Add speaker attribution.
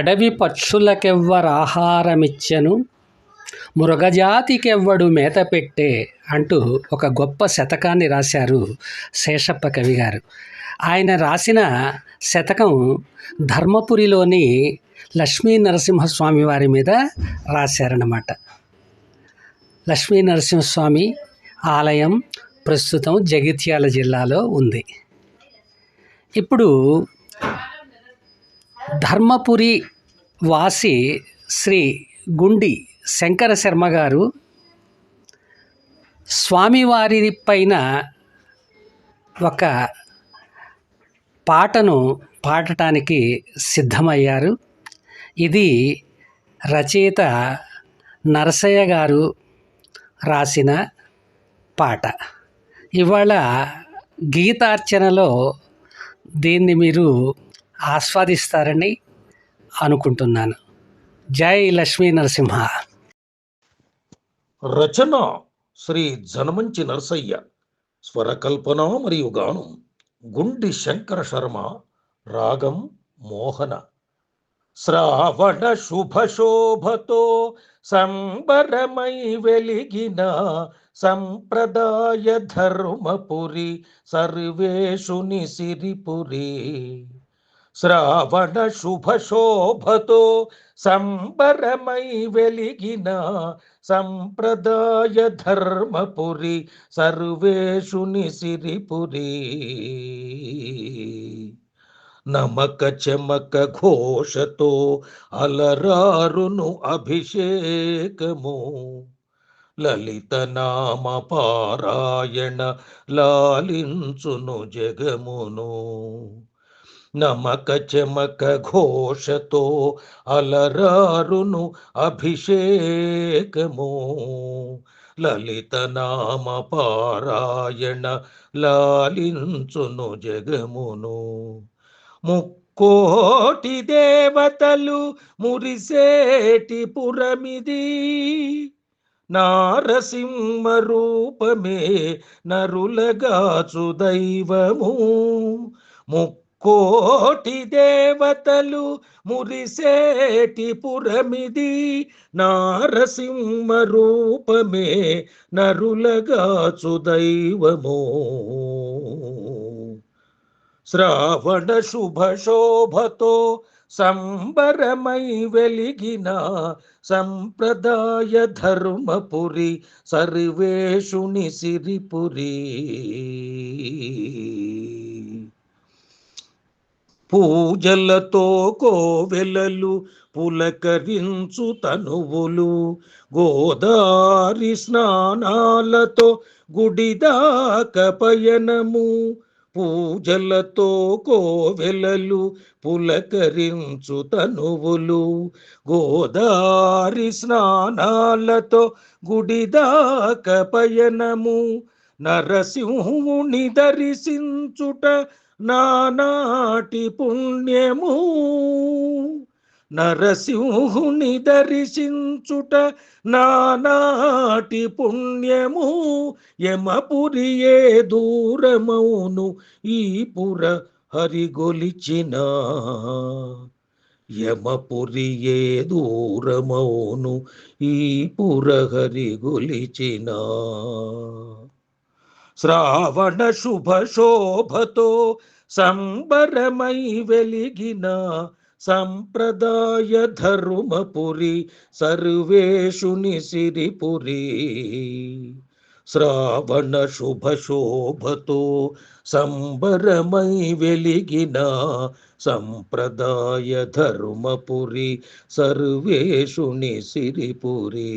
Speaker 1: అడవి పక్షులకెవ్వరాహారమిచ్చెను మృగజాతికెవ్వడు మేత పెట్టే అంటూ ఒక గొప్ప శతకాన్ని రాశారు శేషప్ప కవి గారు. ఆయన రాసిన శతకం ధర్మపురిలోని లక్ష్మీ నరసింహస్వామి వారి మీద రాశారన్నమాట. లక్ష్మీ నరసింహస్వామి ఆలయం ప్రస్తుతం జగిత్యాల జిల్లాలో ఉంది. ఇప్పుడు ధర్మపురి వాసి శ్రీ గుండి శంకర శర్మ గారు స్వామివారి పైన ఒక పాటను పాడటానికి సిద్ధమయ్యారు. ఇది రచయిత నరసయ్య గారు రాసిన పాట. ఇవాళ గీతార్చనలో దీన్ని మీరు ఆస్వాదిస్తారని అనుకుంటున్నాను. జై లక్ష్మీ నరసింహ.
Speaker 2: రచన శ్రీ జనమంచి నరసయ్య. స్వరకల్పన మరియు గానం గుండి శంకర శర్మ రాగం మోహన. శ్రావణ శుభ శోభతో సంబరమై వెలిగిన సంప్రదాయ ధర్మపురి సర్వేషుని సిరిపురి శ్రావణ శుభ శోభతో సంబరమై వెలిగిన సంప్రదాయ ధర్మపురి సర్వేషుని సిరిపురి నమక చమక ఘోషతో అలరారును అభిషేకము. లలిత నామ పారాయణ లాలించును జగమును. నమక చమక ఘోషతో అలరారును అభిషేకము. లలిత నామ పారాయణ లాలించును జగమును. ముక్కోటి దేవతలు మురిసేటి పురమిది. నారసింహ రూపమే నరులగాచు దైవము. కోటి దేవతలు మురిసేటి పురమిది నారసింహ రూపమే నరులగాచు దైవము. శ్రావణ శుభ శోభతో సంబరమై వెలిగిన సంప్రదాయ ధర్మపురి సర్వేషుని సిరిపురి పూజలతో కోవెలలు పులకరించు తనువులు. గోదారి స్నానాలతో గుడిదాక పయనము. పూజలతో కోవెలలు పులకరించు తనువులు. గోదారి స్నానాలతో గుడిదాక పయనము. నరసింహుని దర్శించుట నానాటి పుణ్యము నరసింహుని దర్శించుట నానాటి పుణ్యము యమపురియే దూరమౌను ఈ పుర హరిగొలిచిన. యమపురియే దూరమౌను ఈ పుర హరిగొలిచిన. శ్రావణ శుభ శోభతో సంబరమై వెలిగిన సంప్రదాయ ధర్మపురి సర్వేషుని సిరిపురి. శ్రావణ శుభ శోభతో సంబరమై వెలిగిన సంప్రదాయ ధర్మపురి సర్వేషుని సిరిపురి.